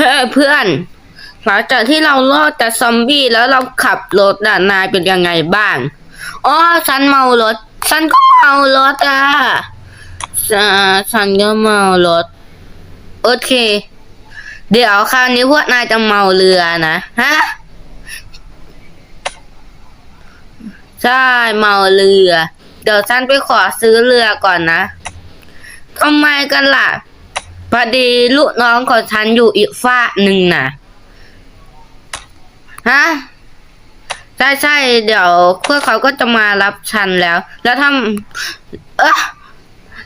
เฮ้เพื่อนหลังจากที่เรารอดจากซอมบี้แล้วเราขับรถน่ะนายเป็นยังไงบ้างอ๋อฉันเมารถฉันก็เมารถอะฉันก็เมารถ โอเค เดี๋ยวคราวนี้พวกนายจะเมาเรือนะฮะใช่เมาเรือ เดี๋ยวฉันไปขอซื้อเรือก่อนนะทำไมกันล่ะ พอดีลูกน้องของฉันอยู่อีกฝ้าหนึ่งน่ะ ฮะ ใช่ใช่เดี๋ยวพวกเขาก็จะมารับฉันแล้ว แล้วทำเอะ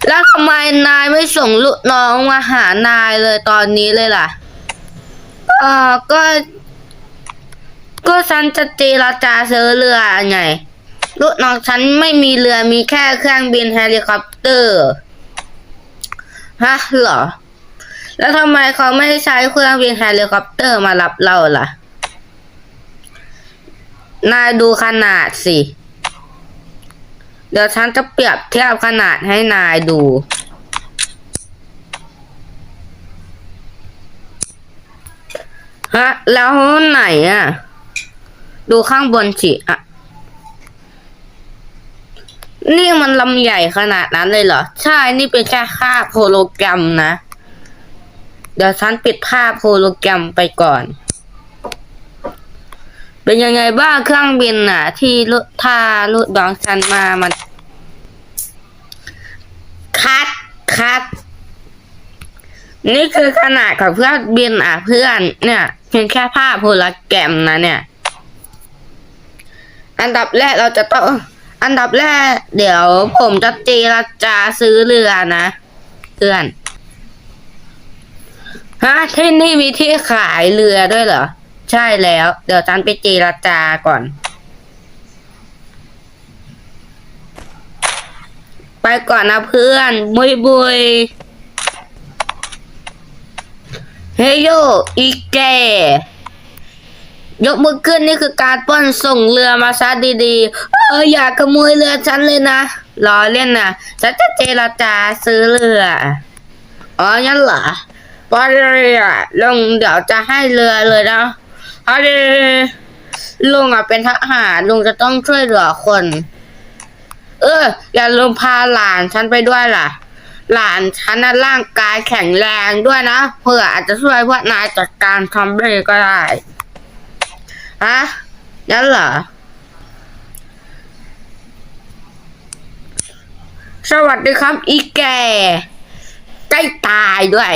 แล้วทำไมนายไม่ส่งลูกน้องมาหานายเลยตอนนี้เลยล่ะ เออก็ ก็ฉันจะเจรจาซื้อเรือไงลูกน้องฉันไม่มีเรือมีแค่เครื่องบินเฮลิคอปเตอร์ ฮะเหรอ แล้วทำไมเขาไม่ใช้เครื่องบินเฮลิคอปเตอร์มารับเราล่ะ นายดูขนาดสิ เดี๋ยวฉันจะเปรียบเทียบขนาดให้นายดู ฮะ แล้วไหนอะ ดูข้างบนสิอะนี่มันลำใหญ่ขนาดนั้นเลยเหรอ ใช่ นี่เป็นแค่ค่าโฮโลแกรมนะ เดี๋ยวฉันปิดภาพโฮโลแกรมไปก่อน เป็นยังไงบ้างเครื่องบินน่ะ ที่ลุท่าลุดองฉันมามัน คัดคัด นี่คือขนาดของเพื่อนบินอะเพื่อน เนี่ย เพียงแค่ภาพโฮโลแกรมนะเนี่ย อันดับแรกเราจะต้อง อันดับแรก เดี๋ยวผมจะเจรจาซื้อเรือนะ เพื่อน ฮะที่นี่มีที่ขายเรือด้วยเหรอ ใช่แล้ว เดี๋ยวฉันไปเจรจาก่อน ไปก่อนนะเพื่อนบุยบุยเฮโยอีแกยกมือขึ้นนี่คือการปล้นส่งเรือมาซะดีๆ เอออย่าขโมยเรือฉันเลยนะล้อเล่นนะฉันจะเจรจาซื้อเรือ อ๋องั้นเหรอ พอดีอะลุงเดี๋ยวจะให้เรือเลยนะพอดีลุงอะเป็นทหารลุงจะต้องช่วยเหลือคน เออ อย่าลืมพาหลานฉันไปด้วยล่ะ หลานฉันน่ะร่างกายแข็งแรงด้วยนะเผื่ออาจจะช่วยพวกนายจัดการทอมเบ้ก็ได้ฮะนั่นเหรอสวัสดีครับ อีแกใกล้ตายด้วย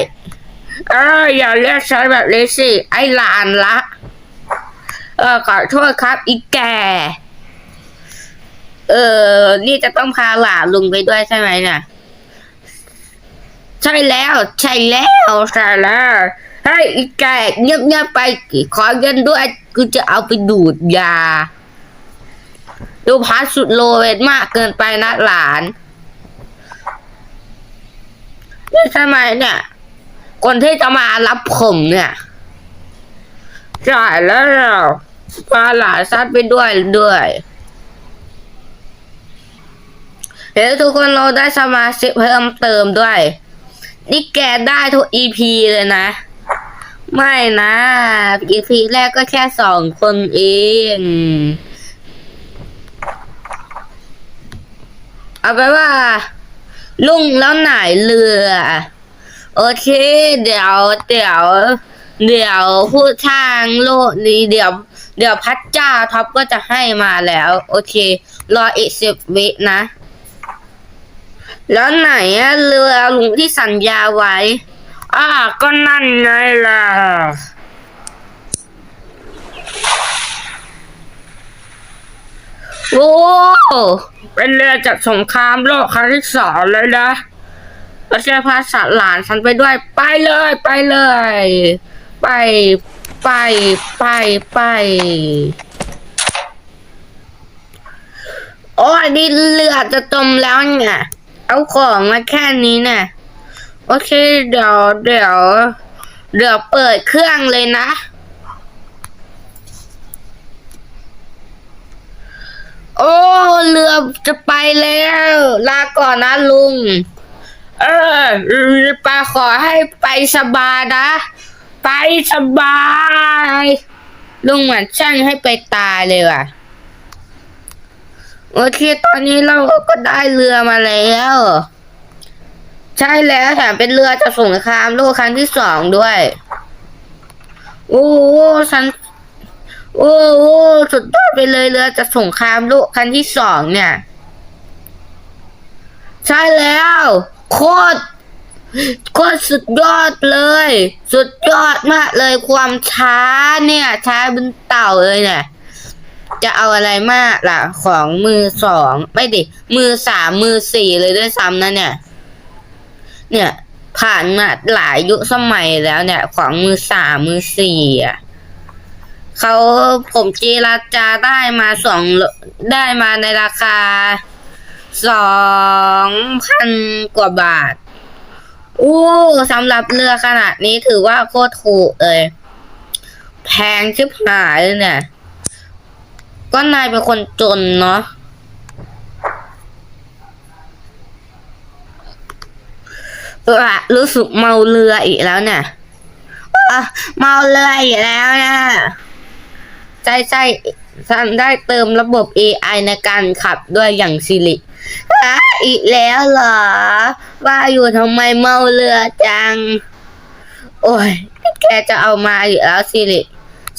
เอออย่าเรียกฉันแบบนี้สิ ไอ้หลานละ เออขอโทษครับ อีแก เออ นี่จะต้องพาหลานลุงไปด้วยใช่ไหมเนี่ยใช่แล้ว ใช่แล้วใช่แล้วเฮ้อีแกเงียบเงียบๆไป ขอเงินด้วยกูจะเอาไปดูดยา ดูพาร์สุดโลเวทมากเกินไปนะหลานนี่ใช่ไหมเนี่ย คนที่จะมารับผมเนี่ยใช่แล้วพาหลานซัดไปด้วยด้วยเฮ้ยทุกคนเราได้สมาชิกเพิ่มเติมด้วย นี่แกได้ทุก EP เลยนะ ไม่นะ EP แรกก็แค่สองคนเองเอาไปว่า ลุงแล้วไหนเรือ โอเค เดี๋ยวเดี๋ยวเดี๋ยวผู้ทางโลกนี้เดี๋ยว เดี๋ยวพัดเจ้าท็อปก็จะให้มาแล้ว โอเค รออีกสิบวินะ แล้วไหนอะเรือลุงที่สัญญาไว้อ่าก็นั่นไงล่ะโอ้เป็นเรือจากสงครามโลกครั้งที่สองเลยนะ เราจะพาสตว์หลานฉันไปด้วย ไปเลยไปเลย ไปไปไปไปโอ้ยนี่เรือจะจมแล้วเนี่ยเอาของมาแค่นี้เนี่ยโอเค เดี๋ยวเดี๋ยวเดี๋ยวเปิดเครื่องเลยนะ โอ้ เรือจะไปแล้ว ลาก่อนนะลุง เออไปขอให้ไปสบายนะ ไปสบาย ลุงเหมือนช่างให้ไปตายเลยว่ะ โอเค ตอนนี้เราก็ได้เรือมาแล้ว ใช่แล้วแถมเป็นเรือจากสงครามโลกครั้งที่สองด้วย โอ้โหฉันโอ้โหสุดยอดไปเลยเรือจากสงครามโลกครั้งที่สองเนี่ย ใช่แล้ว โคตรโคตรสุดยอดเลย สุดยอดมากเลยความช้าเนี่ย ช้าเป็นเต่าเลยเนี่ยจะเอาอะไรมากล่ะ ของมือสองไม่ดิมือสามมือสี่เลยด้วยซ้ำนะเนี่ย เนี่ยผ่านมาหลายยุคสมัยแล้วเนี่ย ของมือสามมือสี่อะเขาผมเจราจาได้มาสองได้มาในราคา สองพันกว่าบาท อู้สำหรับเรือขนาดนี้ถือว่าโคตรถูกเลย แพงชิบหายเลยเนี่ย ก็นายเป็นคนจนเนาะอะรู้สึกเมาเรืออีกแล้วเนี่ยเมาเรืออีกแล้วนะใช่ใช่ฉันได้เติมระบบ AI ในการขับด้วยอย่างซิริ อีกแล้วเหรอ ว่าอยู่ทำไมเมาเรือจัง โอ้ย แกจะเอามาอยู่แล้วซิริ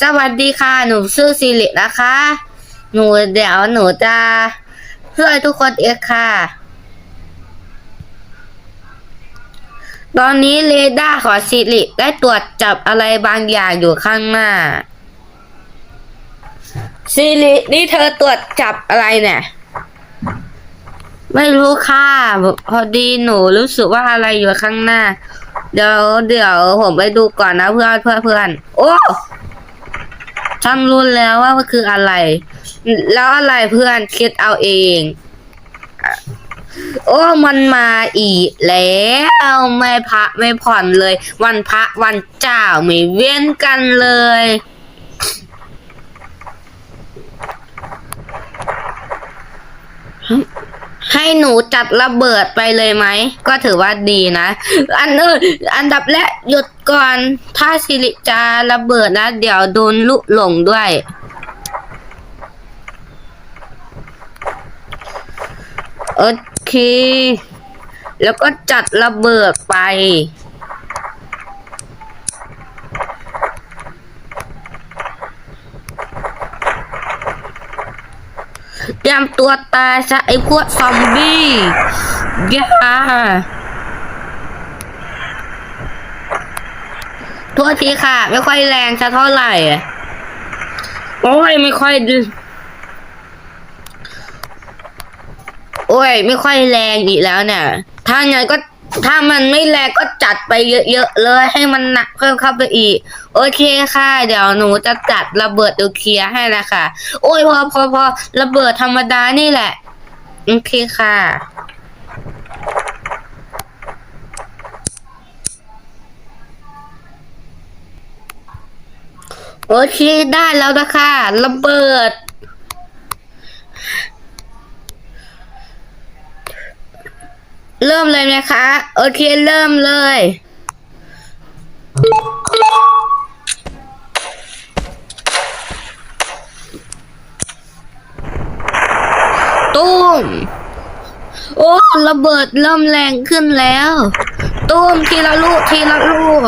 สวัสดีค่ะ หนูชื่อซิรินะคะ หนูเดี๋ยวหนูจะช่วยทุกคนเองค่ะ ตอนนี้เรดาร์ของซิริได้ตรวจจับอะไรบางอย่างอยู่ข้างหน้าซิรินี่เธอตรวจจับอะไรเนี่ย ไม่รู้ค่ะ พอดีหนูรู้สึกว่าอะไรอยู่ข้างหน้า เดี๋ยวเดี๋ยวผมไปดูก่อนนะเพื่อนเพื่อนเพื่อนโอ้ฉันรู้แล้วว่ามันคืออะไร แล้วอะไรเพื่อนคิดเอาเอง โอ้มันมาอีกแล้วไม่พักไม่ผ่อนเลย วันพระวันเจ้าไม่เว้นกันเลย ให้หนูจัดระเบิดไปเลยไหม ก็ถือว่าดีนะ อันเอออันดับแรกหยุดก่อน ถ้าสิริจะระเบิดนะ เดี๋ยวโดนลุหลงด้วย โอเค แล้วก็จัดระเบิดไป รียมตัวตายซะไอ้พวกซอมบี้ย่าโทษทีค่ะ ไม่ค่อยแรงจะเท่าไหร่ โอ้ย ไม่ค่อยดึโอ้ย ไม่ค่อยแรงอีกแล้วเนี่ย ถ้างั้นก็ ถ้ามันไม่แรงก็จัดไปเยอะๆเลยให้มันหนักเพิ่มเข้าไปอีก โอเคค่ะ เดี๋ยวหนูจะจัดระเบิดนิวเคลียร์ให้นะคะ โอ้ยพอพอพอระเบิดธรรมดานี่แหละ โอเคค่ะโอเคได้แล้วนะคะระเบิด เริ่มเลยไหมคะ โอเค เริ่มเลย ตุ้ม โอ้ ระเบิดเริ่มแรงขึ้นแล้ว ตุ้มทีละลูก ทีละลูก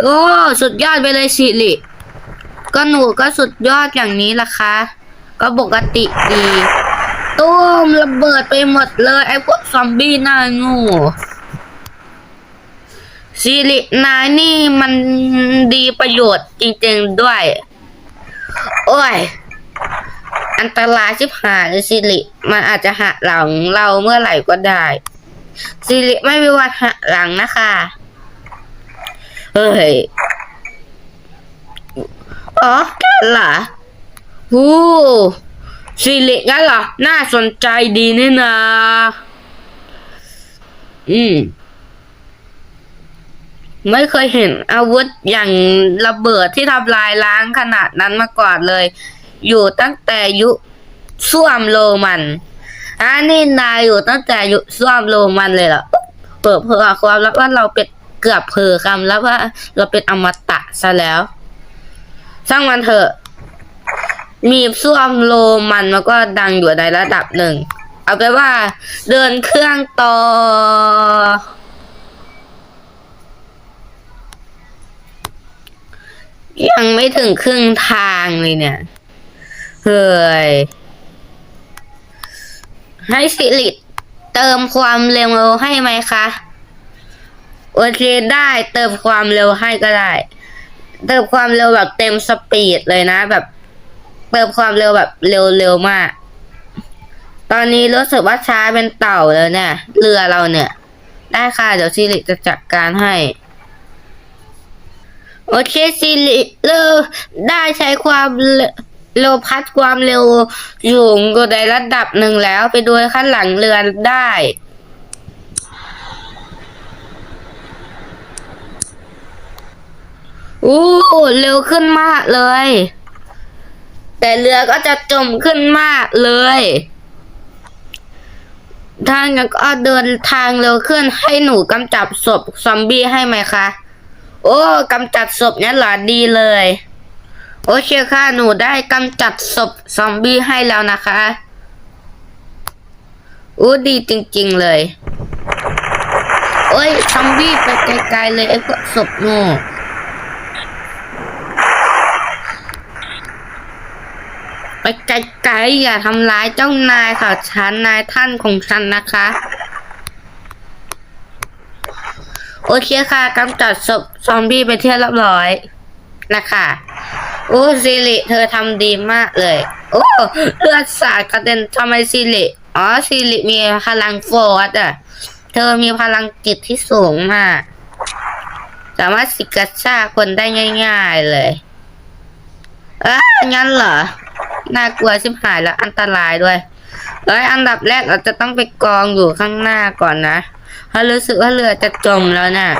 โอ้ สุดยอดไปเลยสิริก็หนูก็สุดยอดอย่างนี้ล่ะคะ ก็ปกติดี ตุ้มระเบิดไปหมดเลย ไอ้พวกซอมบี้น้างูสิรินายนี่มันดีประโยชน์จริงๆด้วย โอ้ย อันตรายชิบหายสิริ มันอาจจะหักหลังเราเมื่อไหร่ก็ได้ สิริไม่มีวันหักหลังนะคะเฮ้ย อ๋อแกเหรอฮู้ สิริงั้นเหรอ น่าสนใจดีนี่นะ อืม ไม่เคยเห็นอาวุธอย่างระเบิดที่ทำลายล้างขนาดนั้นมาก่อนเลย อยู่ตั้งแต่ยุคส้วมโรมันอันนี้นายอยู่ตั้งแต่ยุคส้วมโรมันเลยเหรอ เปิดเผยความลับว่าเราเป็นเกือบเผลอคำแล้วว่าเราเป็นอมตะซะแล้ว สร้างมันเถอะ มีบซ่วมโลมันมันก็ดังอยู่ในระดับหนึ่ง เอาไปนว่า เดินเครื่องต่อ ยังไม่ถึงครึ่งทางเลยเนี่ย เฮ้ย ให้สิริเติมความเร็วให้ไหมคะ โอเคได้เติมความเร็วให้ก็ได้ เติมความเร็วแบบเต็มสปีดเลยนะแบบ เติมความเร็วแบบเร็วๆมาก ตอนนี้รู้สึกว่าช้าเป็นเต่าแล้วเนี่ย เรือเราเนี่ย ได้ค่ะ เดี๋ยวสิริจะจัดการให้ โอเคสิริเร็วได้ใช้ความเร็วพัดความเร็วอยู่ในระดับหนึ่งแล้วไปดูข้างหลังเรือได้โอ้เร็วขึ้นมากเลย แต่เรือก็จะจมขึ้นมากเลยถ้านก็เดินทางเร็วขึ้นให้หนูกำจัดศพซอมบี้ให้ไหมคะ โอ้กำจัดศพนี่หรอดีเลย โอเคค่ะหนูได้กำจัดศพซอมบี้ให้แล้วนะคะอู้ดีจริง ๆเลย โอ้ยซอมบี้ไปไกลๆเลยไอ้พวกศพโง่ ไปไกลๆอย่าทำร้ายเจ้านายค่ะฉันนายท่านของฉันนะคะ โอเคค่ะกำจัดศพซอมบี้ไปเที่ยวเรียบร้อยนะคะโอ้ซิริเธอทำดีมากเลย โอ้เลือดสาดกระเด็นทำไมซิริอ๋อซิริมีพลังโฟร์อะเธอมีพลังจิตที่สูงมาก สามารถสิกระชากคนได้ง่าย ๆเลยอะงั้นเหรอ น่ากลัวชิบหายแล้วอันตรายด้วยเอ้ยอันดับแรกเราจะต้องไปกองอยู่ข้างหน้าก่อนนะเพราะรู้สึกว่าเรือจะจมแล้วน่ะ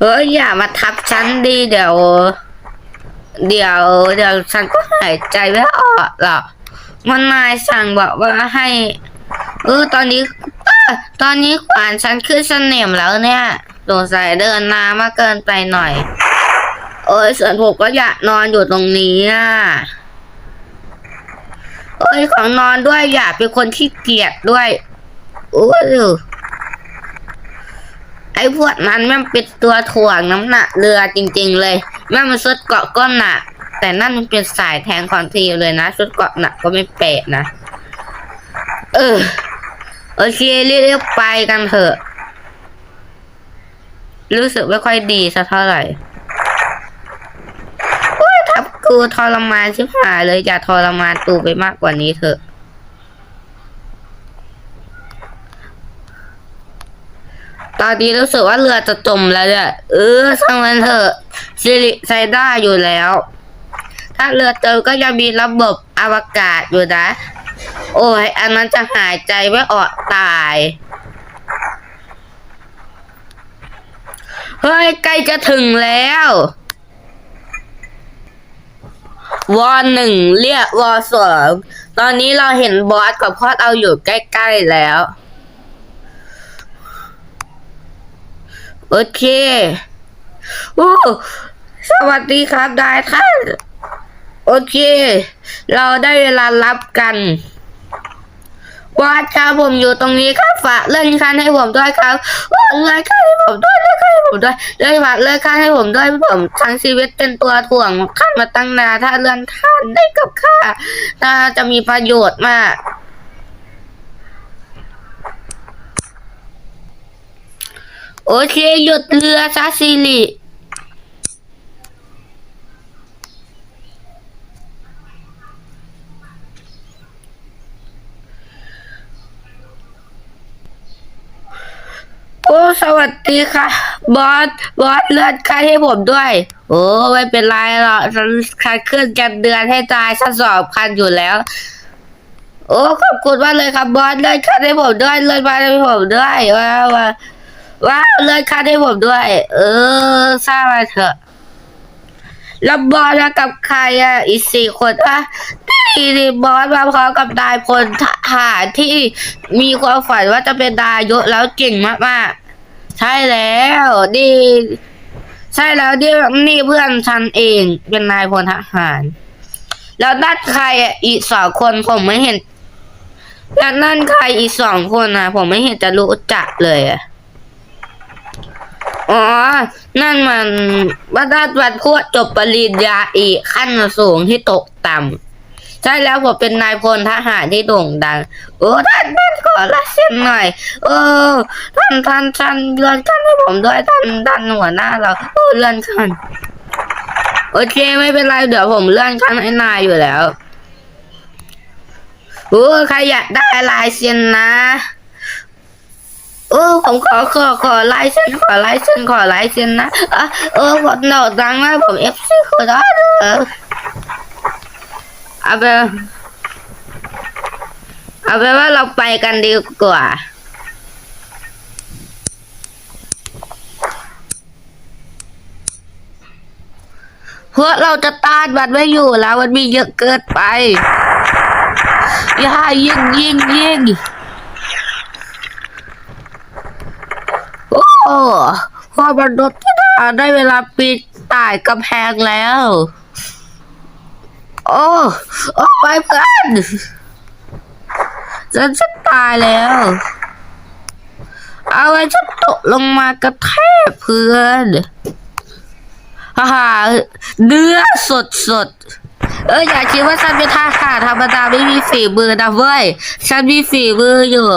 เอ้ยอย่ามาทับฉันดีเดี๋ยว เดี๋ยวเดี๋ยวฉันก็หายใจไม่ออกหรอกมันนายสั่งบอกว่าให้เออตอนนี้ตอนนี้ขวานฉันขึ้นสนิมแล้วเนี่ยสงสัยเดินนามากเกินไปหน่อย อ้ยส่วนผมก็อยากนอนอยู่ตรงนี้อะเอ้ยของนอนด้วยอยากเป็นคนขี้เกียจด้วยโอ้ยไอ้พวกนั้นแม่งเป็นตัวถ่วงน้ำหนักเรือจริง ๆ เลยแม่งมันชุดเกาะก้นหนักแต่นั่นมันเป็นสายแทงของทีมเลยนะชุดเกาะหนักก็ไม่แปลกนะ เออโอเครีบๆไปกันเถอะ รู้สึกไม่ค่อยดีสักเท่าไหร่ กูทรมานชิบหายเลยอย่าทรมานตูไปมากกว่านี้เถอะ ตอนนี้รู้สึกว่าเรือจะจมแล้วเนี่ยเออช่างมันเถอะสิริใช้ได้าอยู่แล้ว ถ้าเรือเจอก็ยังมีระบบอวกาศอยู่นะ โอ้ย อันนั้นจะหายใจไม่ออกตายเฮ้ยใกล้จะถึงแล้ว วอหนึ่งเรียกวอสองตอนนี้เราเห็นบอสกับพอดเอาอยู่ใกล้ๆแล้ว โอเคโอ้สวัสดีครับนายท่าน โอเค เราได้เวลารับกัน วาดครับผมอยู่ตรงนี้ครับฝากเลื่อนขั้นให้ผมด้วยครับเลื่อนขั้นให้ผมด้วยเลื่อนขั้นให้ผมด้วยเลื่อนฝากเลื่อนขั้นให้ผมด้วยผมทั้งชีวิตเป็นตัวถ่วงขั้นมาตั้งนานถ้าเลื่อนขั้นได้กับข้าน่าจะมีประโยชน์มากโอเคหยุดเรือซาซิลิ สวัสดีค่ะ บอส บอสเลื่อนค่าให้ผมด้วย โอ้ไม่เป็นไรหรอกฉันคัดขึ้นกันเดือนให้ตายฉันสอบพันอยู่แล้ว โอ้ขอบคุณมากเลยครับบอสเลื่อนค่าให้ผมด้วย เลื่อนมาให้ผมด้วยว้าวว้าวเลื่อนขั้นให้ผมด้วย เออทราบมาเถอะแล้วบอลนะกับใครอะอีกสี่คนอะพี่ดิบอสมาพร้อมกับนายพลทหารที่มีความฝันว่าจะเป็นนายกแล้วเก่งมากๆ ใช่แล้วดีใช่แล้วดินี่เพื่อนฉันเองเป็นนายพลทหาร แล้วนั่นใครอีกสองคนผมไม่เห็น แล้วนั่นใครอีกสองคนนะผมไม่เห็นจะรู้จักเลยอ๋อ นั่นมันว่าด้านวันพวจบปริญญาเอกขั้นสูงที่ตกต่ำ ใช่แล้วผมเป็นนายพลทหารที่โด่งดัง โอ้ท่านท่านขอลายเส้นหน่อย เออ ท่านท่านท่านเลื่อนขั้นให้ผมด้วยท่านท่านหัวหน้าเราเออเลื่อนขั้นโอเคไม่เป็นไรเดี๋ยวผมเลื่อนขั้นให้นายอยู่แล้วโอ้ใครอยากได้ลายเซ็นนะเออผมขอขอขอลายเซ็นขอลายเซ็นขอลายเซ็นนะอะเออผมหนดดังนะผมเอฟซีขอได้เออ เอาไปเอาไปว่าเราไปกันดีกว่า เพราะเราจะต้านมันไม่อยู่แล้ว มันมีเยอะเกินไปอย่ายิงยิงยิงโอ้พอมนุษย์ที่ด่าได้เวลาปีนต่ายกำแพงแล้ว โอ้โอ้ไปเพื่อนฉันจะตายแล้ว เอาไว้ฉันตกลงมากระแทกเพื่อนฮ่าฮ่าเนื้อสดสดเอออย่าคิดว่าฉันเป็นทหารธรรมดาไม่มีฝีมือนะเว้ย ฉันมีฝีมืออยู่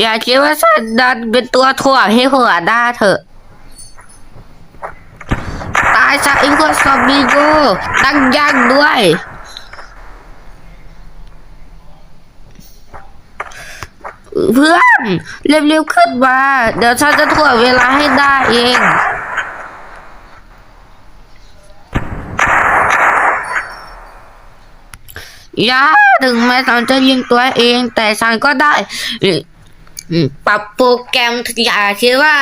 อย่าคิดว่าฉันดันเป็นตัวถ่วงให้หัวหน้าเถอะ ตายซะอ้พวกซอมบี้โกตั้งยักด้วย เพื่อนเร็วๆขึ้นมา เดี๋ยวฉันจะถ่วงเวลาให้ได้เองอย่าถึงแม้ฉันจะยิงตัวเอง แต่ฉันก็ได้ปรับโปรแกรมอย่าคิดว่า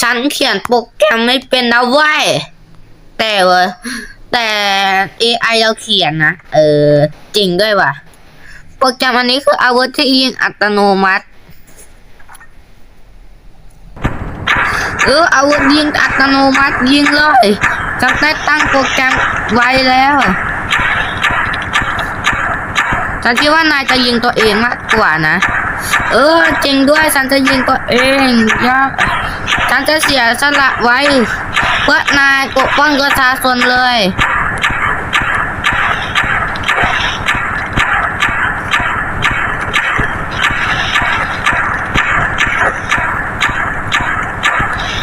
ฉันเขียนโปรแกรมไม่เป็นนะเว้ยแต่ว่าแต่ AI เราเขียนนะ เออ จริงด้วยว่ะ โปรแกรมอันนี้คืออาวุธที่ยิงอัตโนมัติเอออาวุธยิงอัตโนมัติยิงเลยฉันได้ตั้งโปรแกรมไว้แล้วฉันคิดว่านายจะยิงตัวเองมากกว่านะ เออจริงด้วยฉันจะยิงตัวเองยาก ฉันจะเสียสละไว้ เพื่อนายปกป้องประชาชนเลย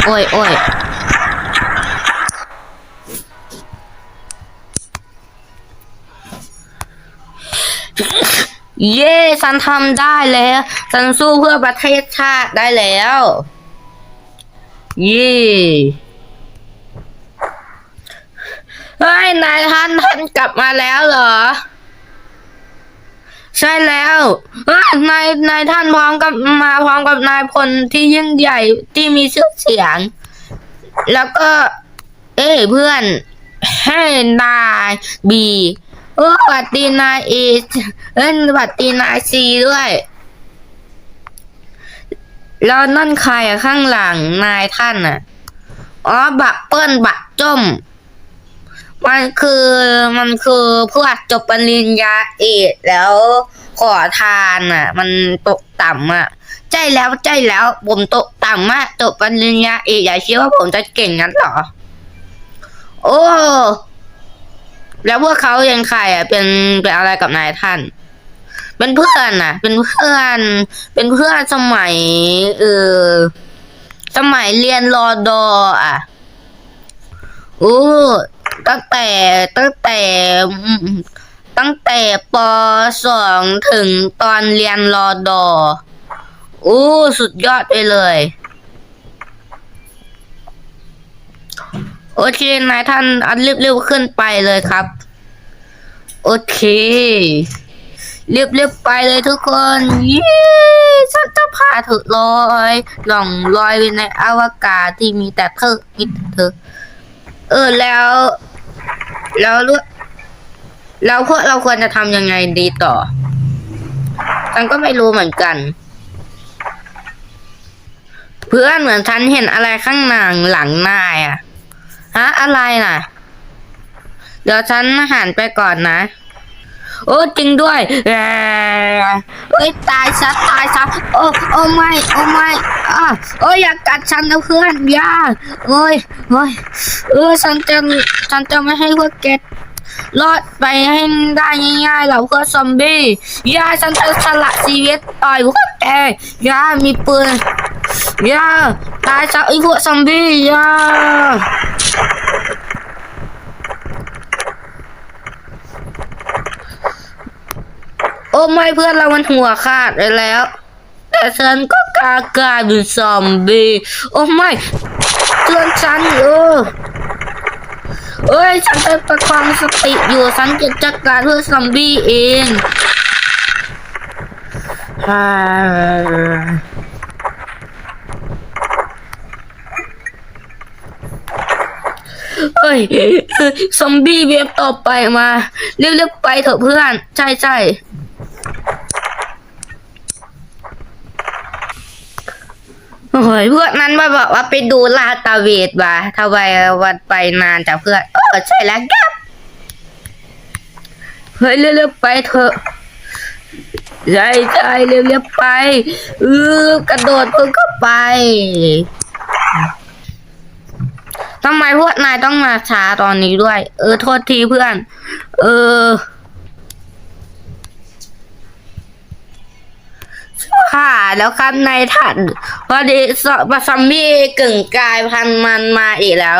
โอ้ยโอ้ยเย้ฉันทำได้แล้ว ฉันสู้เพื่อประเทศชาติได้แล้ว เย้เฮ้ยนายท่านท่านกลับมาแล้วเหรอ ใช่แล้วนายนายท่านพร้อมกับมาพร้อมกับนายพลที่ยิ่งใหญ่ที่มีชื่อเสียง แล้วก็ เอ้เพื่อนให้นายบีเออสวัสดีนายเอเอ้ยสวัสดีนายซีด้วย แล้วนั่นใครอะข้างหลังนายท่านอะอ๋อบักเปิ้ลบักจมมันคือมันคือเพวกจบปริญญาเอกแล้วขอทานอะมันตกต่ำอะใช่แล้วใช่แล้วผมตกต่ำมากจบปริญญาเอกอย่าคิดว่าผมจะเก่งงั้นเหรอ โอ้ แล้วพวกเขายังใครอะเป็นเป็นอะไรกับนายท่าน เป็นเพื่อนน่ะ เป็นเพื่อน เป็นเพื่อนสมัย เออ สมัยเรียนรอดออะโอ้ตั้งแต่ตั้งแต่ ตั้งแต่ปสองถึงตอนเรียนรอดอโอ้สุดยอดไปเลย โอเคนายท่านอันเร็วๆขึ้นไปเลยครับ โอเค รียบๆไปเลยทุกคนเย้ฉันจะพาเธอลอยล่องลอยไปในอวกาศที่มีแต่เธอมีแต่เธอ เออแล้ว แล้วเลือแล้วพวกเราควรจะทำยังไงดีต่อ ฉันก็ไม่รู้เหมือนกัน เพื่อนเหมือนฉันเห็นอะไรข้างหลังหลังนายอะฮะอะไรน่ะ เดี๋ยวฉันหันไปก่อนนะ โอ้จริงด้วยเอ้ยตายซะตายซะโอ้โอ้ไม่โอ้ไม่อะโอ้ยอย่ากัดฉันนะเพื่อนอย่าโอ้ยโอ้ยเออฉันจะฉันจะไม่ให้พวกแกรอดไปให้ได้ง่ายๆหรอกเพื่อซอมบี้ยาฉันจะสละชีวิตต่อยพวกแกยามีปืนยาตายซะไอ้พวกซอมบี้ยา โอ้ไม่เพื่อนเรามันหัวขาดไปแล้ว แต่ฉันก็กลายกลายเป็นซอมบี้โอ้ไม่เพื่อนฉันเออเอ้ยฉันจะประคองสติอยู่ฉันจะจัดการเพื่อซอมบี้เองฮ่าเฮ้ยซอมบี้เวฟต่อไปมา เร็วๆไปเถอะเพื่อน ใช่ใช่ โอ้ยเพื่อนนั้นมาบอกว่าไปดูลาดตระเวนมาทำไมวันไปนานจากเพื่อนเออใช่แล้วครับเฮ้ยเร็วๆไปเถอะใช่ใช่เร็วๆไปเออกระโดดเพิ่งก็ไปทำไมพวกนายต้องมาช้าตอนนี้ด้วย เออโทษทีเพื่อน เออ ค่ะแล้วครับนายท่านพอดีซอมบี้กึ่งกายพันมันมาอีกแล้ว